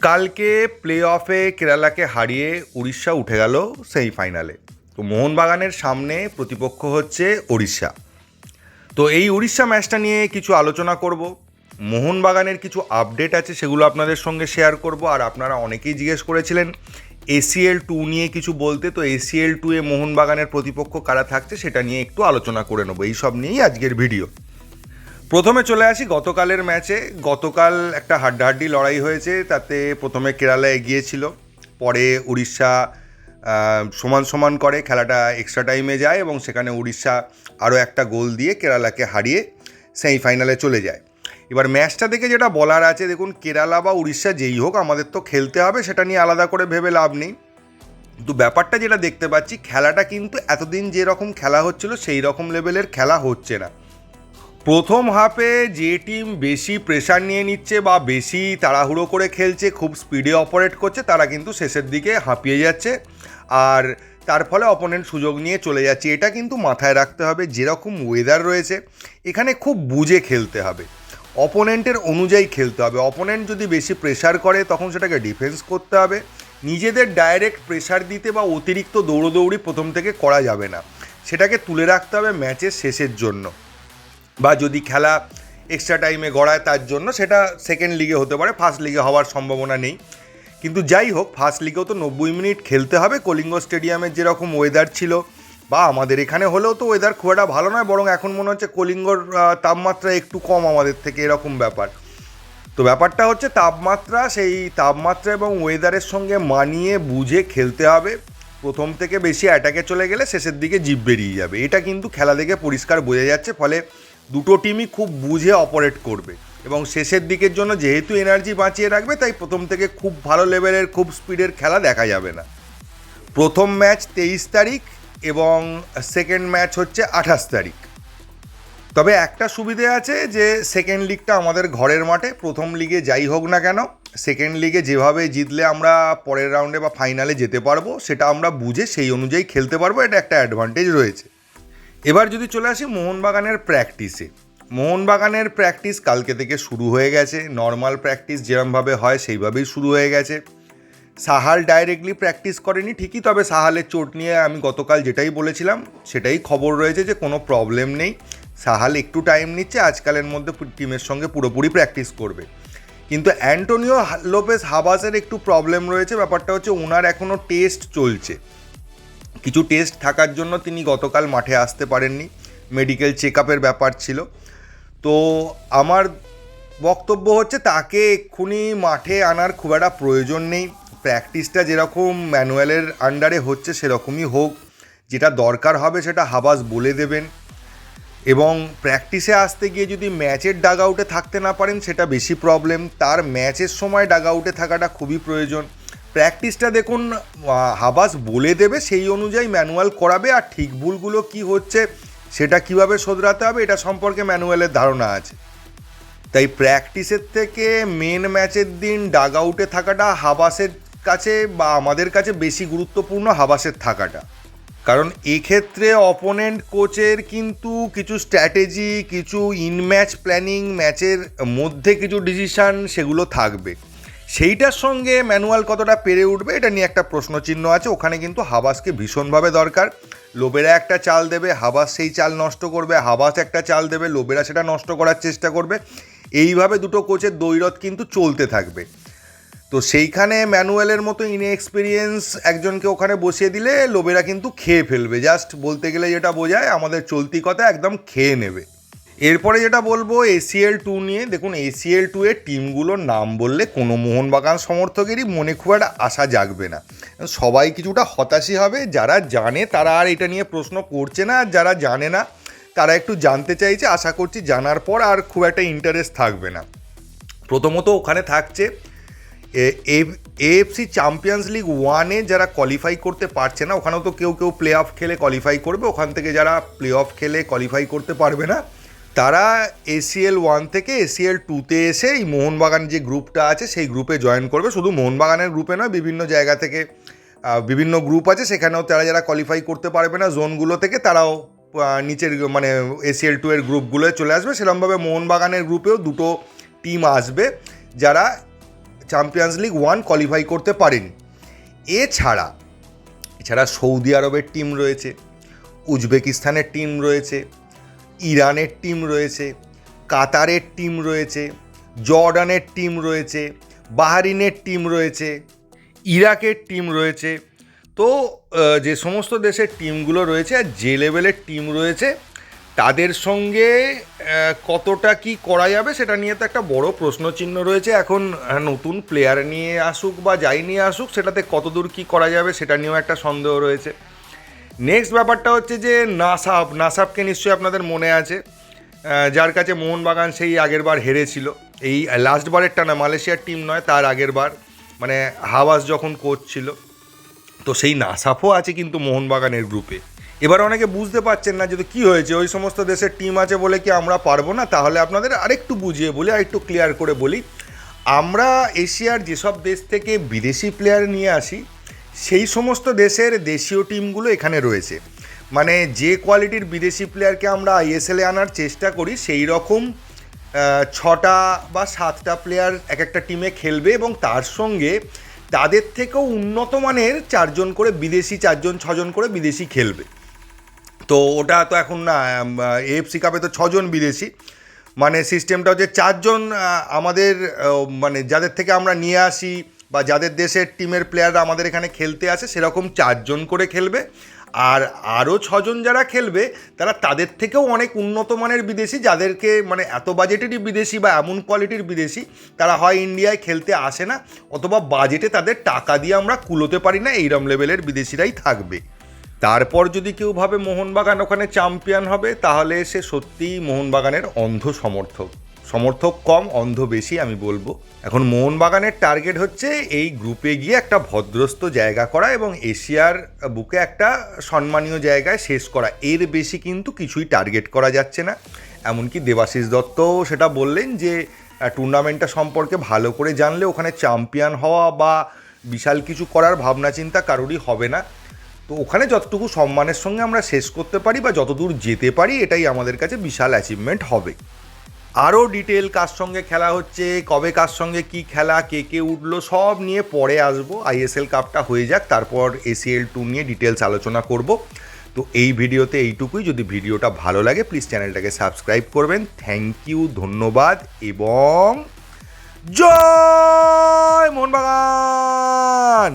কালকে প্লে অফে কেরালাকে হারিয়ে উড়িষ্যা উঠে গেল সেমিফাইনালে তো মোহনবাগানের সামনে প্রতিপক্ষ হচ্ছে উড়িষ্যা তো এই উড়িষ্যা ম্যাচটা নিয়ে কিছু আলোচনা করব। মোহনবাগানের কিছু আপডেট আছে সেগুলো আপনাদের সঙ্গে শেয়ার করব। আর আপনারা অনেকেই জিজ্ঞেস করেছিলেন এসিএল টু নিয়ে কিছু বলতে। তো এসিএল টু এ মোহনবাগানের প্রতিপক্ষ কারা থাকছে সেটা নিয়ে একটু আলোচনা করে নেব। এই সব নিয়েই আজকের ভিডিও প্রথমে চলে আসি গতকালের ম্যাচে। গতকাল একটা হাড্ডাহাড্ডি লড়াই হয়েছে, তাতে প্রথমে কেরালা এগিয়েছিল, পরে উড়িষ্যা সমান সমান করে খেলাটা এক্সট্রা টাইমে যায় এবং সেখানে উড়িষ্যা আরও একটা গোল দিয়ে কেরালাকে হারিয়ে সেমিফাইনালে চলে যায়। এবার ম্যাচটা দেখে যেটা বলার আছে, দেখুন, কেরালা বা উড়িষ্যা যেই হোক, আমাদের তো খেলতে হবে, সেটা নিয়ে আলাদা করে ভেবে লাভ নেই। কিন্তু ব্যাপারটা যেটা দেখতে পাচ্ছি, খেলাটা কিন্তু এতদিন যেরকম খেলা হচ্ছিল, সেই রকম লেভেলের খেলা হচ্ছে না। প্রথম হাফে যে টিম বেশি প্রেশার নিয়ে নিচ্ছে বা বেশি তাড়াহুড়ো করে খেলছে, খুব স্পিডে অপারেট করছে, তারা কিন্তু শেষের দিকে হাঁপিয়ে যাচ্ছে। আর তার ফলে অপোনেন্ট সুযোগ নিয়ে চলে যাচ্ছে। এটা কিন্তু মাথায় রাখতে হবে, যেরকম ওয়েদার রয়েছে, এখানে খুব বুঝে খেলতে হবে। অপোনেন্টের অনুযায়ী খেলতে হবে। অপোনেন্ট যদি বেশি প্রেশার করে, তখন সেটাকে ডিফেন্স করতে হবে। নিজেদের ডাইরেক্ট প্রেশার দিতে বা অতিরিক্ত দৌড়োদৌড়ি প্রথম থেকে করা যাবে না। সেটাকে তুলে রাখতে হবে ম্যাচের শেষের জন্য। বা যদি খেলা এক্সট্রা টাইমে গড়ায় তার জন্য, সেটা সেকেন্ড লিগে হতে পারে ফার্স্ট লিগে হওয়ার সম্ভাবনা নেই। কিন্তু যাই হোক ফার্স্ট লিগেও তো নব্বই মিনিট খেলতে হবে। কলিঙ্গ স্টেডিয়ামের যেরকম ওয়েদার ছিল, বা আমাদের এখানে হলেও তো ওয়েদার খুব একটা ভালো নয়, বরং এখন মনে হচ্ছে কলিঙ্গর তাপমাত্রা একটু কম আমাদের থেকে এরকম ব্যাপার। তো ব্যাপারটা হচ্ছে তাপমাত্রা, সেই তাপমাত্রা এবং ওয়েদারের সঙ্গে মানিয়ে বুঝে খেলতে হবে। প্রথম থেকে বেশি অ্যাটাকে চলে গেলে শেষের দিকে জিপ বেরিয়ে যাবে। এটা কিন্তু খেলা দেখে পরিষ্কার বোঝা যাচ্ছে, ফলে দুটো টিমই খুব বুঝে অপারেট করবে। এবং শেষের দিকের জন্য যেহেতু এনার্জি বাঁচিয়ে রাখবে, তাই প্রথম থেকে খুব ভালো লেভেলের খুব স্পিডের খেলা দেখা যাবে না। প্রথম ম্যাচ তেইশ তারিখ এবং সেকেন্ড ম্যাচ হচ্ছে আঠাশ তারিখ। তবে একটা সুবিধে আছে যে সেকেন্ড লিগটা আমাদের ঘরের মাঠে, প্রথম লিগে যাই হোক না কেন সেকেন্ড লিগে যেভাবে জিতলে আমরা পরের রাউন্ডে বা ফাইনালে যেতে পারব, সেটা আমরা বুঝে সেই অনুযায়ী খেলতে পারব, এটা একটা অ্যাডভান্টেজ রয়েছে। এবার যদি চলে আসি মোহনবাগানের প্র্যাকটিসে মোহনবাগানের প্র্যাকটিস কালকে থেকে শুরু হয়ে গেছে। নর্মাল প্র্যাকটিস যেরমভাবে হয় সেইভাবেই শুরু হয়ে গেছে। সাহাল ডাইরেক্টলি প্র্যাকটিস করেনি ঠিকই, তবে সাহালের চোট নিয়ে আমি গতকাল যেটাই বলেছিলাম, সেটাই খবর রয়েছে যে কোনো প্রবলেম নেই। সাহাল একটু টাইম নিচ্ছে, আজকালের মধ্যে টিমের সঙ্গে পুরোপুরি প্র্যাকটিস করবে। কিন্তু অ্যান্টোনিও লোপেস হাবাসের একটু প্রবলেম রয়েছে। ব্যাপারটা হচ্ছে ওনার এখনও টেস্ট চলছে। কিছু টেস্ট থাকার জন্য তিনি গতকাল মাঠে আসতে পারেননি। মেডিকেল চেক আপের ব্যাপার ছিল। তো আমার বক্তব্য হচ্ছে তাকে এক্ষুনি মাঠে আনার খুব একটা প্রয়োজন নেই। প্র্যাকটিসটা যেরকম ম্যানুয়ালের আন্ডারে হচ্ছে সেরকমই হোক। যেটা দরকার হবে সেটা হাবাস বলে দেবেন। এবং প্র্যাকটিসে আসতে গিয়ে যদি ম্যাচের ডাগ আউটে থাকতে না পারেন সেটা বেশি প্রবলেম তার ম্যাচের সময় ডাগ আউটে থাকাটা খুবই প্রয়োজন। প্র্যাকটিসটা দেখুন হাবাস বলে দেবে সেই অনুযায়ী ম্যানুয়াল করাবে আর ঠিক ভুলগুলো কি হচ্ছে সেটা কীভাবে শোধরাতে হবে এটা সম্পর্কে ম্যানুয়ালের ধারণা আছে। তাই প্র্যাকটিসের থেকে মেন ম্যাচের দিন ডাগ আউটে থাকাটা হাবাসের কাছে বা আমাদের কাছে বেশি গুরুত্বপূর্ণ হাবাসের থাকাটা। কারণ এক্ষেত্রে অপোনেন্ট কোচের কিন্তু কিছু স্ট্র্যাটেজি কিছু ইন ম্যাচ প্ল্যানিং ম্যাচের মধ্যে কিছু ডিসিশান সেগুলো থাকবে। সেইটার সঙ্গে ম্যানুয়াল কতটা পেরে উঠবে এটা নিয়ে একটা প্রশ্নচিহ্ন আছে। ওখানে কিন্তু হাবাসকে ভীষণভাবে দরকার। লোবেরা একটা চাল দেবে, হাবাস সেই চাল নষ্ট করবে, হাবাস একটা চাল দেবে লোবেরা সেটা নষ্ট করার চেষ্টা করবে। এইভাবে দুটো কোচের দৈরথ কিন্তু চলতে থাকবে। তো সেইখানে ম্যানুয়ালের মতো ইনএক্সপিরিয়েন্স একজনকে ওখানে বসিয়ে দিলে লোবেরা কিন্তু খেয়ে ফেলবে। জাস্ট বলতে গেলে যেটা বোঝায়, আমাদের চলতি কথা একদম খেয়ে নেবে। এরপরে যেটা বলব এসিএল টু নিয়ে, দেখুন এসিএল টু এর টিমগুলোর নাম বললে কোনো মোহনবাগান সমর্থকেরই মনে খুব একটা আশা জাগবে না। সবাই কিছুটা হতাশই হবে, যারা জানে তারা আর এটা নিয়ে প্রশ্ন করছে না, আর যারা জানে না, তারা একটু জানতে চাইছে, আশা করছি জানার পর আর খুব একটা ইন্টারেস্ট থাকবে না। প্রথমত ওখানে থাকছে এএফসি চ্যাম্পিয়ন্স লিগ ওয়ানে যারা কোয়ালিফাই করতে পারছে না, ওখানেও তো কেউ কেউ প্লে অফ খেলে কোয়ালিফাই করবে, ওখান থেকে যারা প্লে অফ খেলে কোয়ালিফাই করতে পারবে না তারা এসিএল ওয়ান থেকে এসিএল টুতে এসে এই মোহনবাগান যে গ্রুপটা আছে, সেই গ্রুপে জয়েন করবে। শুধু মোহনবাগানের গ্রুপে নয়, বিভিন্ন জায়গা থেকে বিভিন্ন গ্রুপ আছে। সেখানেও তারা যারা কোয়ালিফাই করতে পারবে না জোনগুলো থেকে তারাও নিচের মানে এসিএল টু এর গ্রুপগুলোয় চলে আসবে। সেরকমভাবে মোহনবাগানের গ্রুপেও দুটো টিম আসবে, যারা চ্যাম্পিয়ন্স লিগ ওয়ান কোয়ালিফাই করতে পারেনি। এছাড়া এছাড়া সৌদি আরবের টিম রয়েছে, উজবেকিস্তানের টিম রয়েছে ইরানের টিম রয়েছে, কাতারের টিম রয়েছে, জর্ডানের টিম রয়েছে, বাহারিনের টিম রয়েছে, ইরাকের টিম রয়েছে। তো যে সমস্ত দেশের টিমগুলো রয়েছে আর যে লেভেলের টিম রয়েছে, তাদের সঙ্গে কতটা কি করা যাবে সেটা নিয়ে তো একটা বড় প্রশ্নচিহ্ন রয়েছে। এখন নতুন প্লেয়ার নিয়ে আসুক বা যাই নিয়ে আসুক, সেটাতে কতদূর কি করা যাবে সেটা নিয়েও একটা সন্দেহ রয়েছে। নেক্সট ব্যাপারটা হচ্ছে যে নাসাব, নাসাবকে নিশ্চয়ই আপনাদের মনে আছে। যার কাছে মোহনবাগান সেই আগের বার হেরেছিল। এই লাস্ট বারেরটা না, মালয়েশিয়ার টিম নয়, তার আগের বার। মানে হাওয়াস যখন কোচ ছিল, তো সেই নাসাফও আছে কিন্তু মোহনবাগানের গ্রুপে এবার অনেকে বুঝতে পারছেন না যে তো কী হয়েছে, ওই সমস্ত দেশের টিম আছে বলে কি আমরা পারব না? তাহলে আপনাদের আরেকটু বুঝিয়ে বলি আর একটু ক্লিয়ার করে বলি। আমরা এশিয়ার যেসব দেশ থেকে বিদেশি প্লেয়ার নিয়ে আসি সেই সমস্ত দেশের দেশীয় টিমগুলো এখানে রয়েছে। মানে যে কোয়ালিটির বিদেশি প্লেয়ারকে আমরা আইএসএলে আনার চেষ্টা করি, সেই রকম ছটা বা সাতটা প্লেয়ার এক একটা টিমে খেলবে এবং তার সঙ্গে তাদের থেকেও উন্নত মানের চারজন করে বিদেশি চারজন, ছজন করে বিদেশি খেলবে। তো ওটা তো এখন না এএফসি কাপে তো ছজন বিদেশি। মানে সিস্টেমটা হচ্ছে চারজন আমাদের মানে যাদের থেকে আমরা নিয়ে আসি বা যাদের দেশের টিমের প্লেয়াররা আমাদের এখানে খেলতে আসে, সেরকম চারজন করে খেলবে। আর আরও ছজন যারা খেলবে, তারা তাদের থেকেও অনেক উন্নত মানের বিদেশি, যাদেরকে মানে এত বাজেটেরই বিদেশি বা এমন কোয়ালিটির বিদেশি, তারা হয় ইন্ডিয়ায় খেলতে আসে না, অথবা বাজেটে তাদের টাকা দিয়ে আমরা কুলোতে পারি না, এইরম লেভেলের বিদেশিরাই থাকবে। তারপর যদি কেউ ভাবে মোহনবাগান ওখানে চ্যাম্পিয়ন হবে, তাহলে সে সত্যিই মোহনবাগানের অন্ধ সমর্থক। সমর্থক কম, অন্ধ বেশি, আমি বলব। এখন মোহনবাগানের টার্গেট হচ্ছে এই গ্রুপে গিয়ে একটা ভদ্রস্ত জায়গা করা এবং এশিয়ার বুকে একটা সম্মানীয় জায়গায় শেষ করা। এর বেশি কিন্তু কিছুই টার্গেট করা যাচ্ছে না। এমনকি দেবাশিস দত্তও সেটা বললেন যে টুর্নামেন্টটা সম্পর্কে ভালো করে জানলে ওখানে চ্যাম্পিয়ন হওয়া বা বিশাল কিছু করার ভাবনা চিন্তা কারোরই হবে না। তো ওখানে যতটুকু সম্মানের সঙ্গে আমরা শেষ করতে পারি বা যতদূর যেতে পারি, এটাই আমাদের কাছে বিশাল অ্যাচিভমেন্ট হবে। আরও ডিটেল কার সঙ্গে খেলা হচ্ছে, কবে কার সঙ্গে কি খেলা, কে কে উঠল, সব নিয়ে পরে আসব। আইএসএল কাপটা হয়ে যাক, তারপর এসিএল টু নিয়ে ডিটেলস আলোচনা করব। তো এই ভিডিওতে এইটুকুই। যদি ভিডিওটা ভালো লাগে প্লিজ চ্যানেলটাকে সাবস্ক্রাইব করবেন। থ্যাংক ইউ ধন্যবাদ, এবং জয় মোহনবাগান!